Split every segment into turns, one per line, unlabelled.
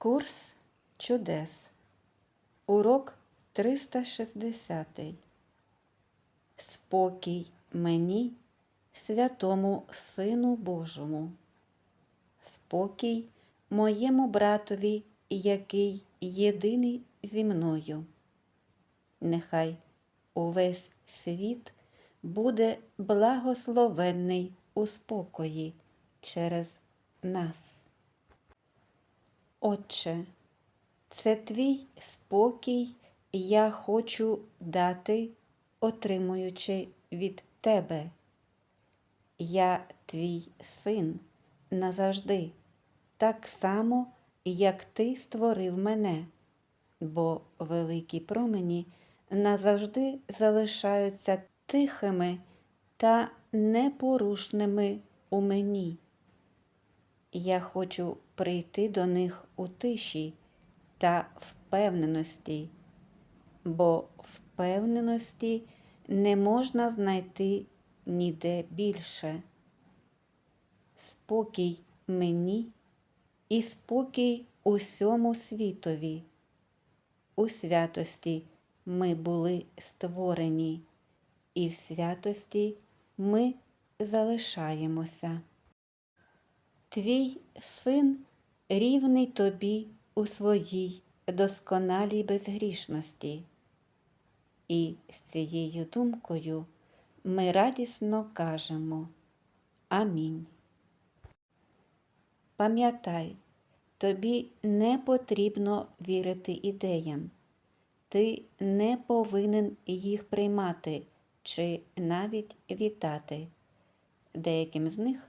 Курс чудес. Урок 360. Спокій мені, святому Сину Божому. Спокій моєму братові, який єдиний зі мною. Нехай увесь світ буде благословенний у спокої через нас. Отче, це твій спокій я хочу дати, отримуючи від тебе. Я твій син назавжди, так само, як ти створив мене, бо великі промені назавжди залишаються тихими та непорушними у мені. Я хочу прийти до них у тиші та впевненості, бо впевненості не можна знайти ніде більше. Спокій мені і спокій усьому світові. У святості ми були створені, і в святості ми залишаємося. Твій син рівний тобі у своїй досконалій безгрішності. І з цією думкою ми радісно кажемо Амінь. Пам'ятай, тобі не потрібно вірити ідеям, ти не повинен їх приймати чи навіть вітати. Деяким з них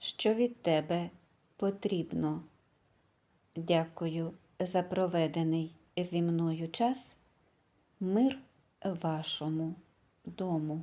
що від тебе потрібно. Дякую за проведений зі мною час. Мир вашому дому.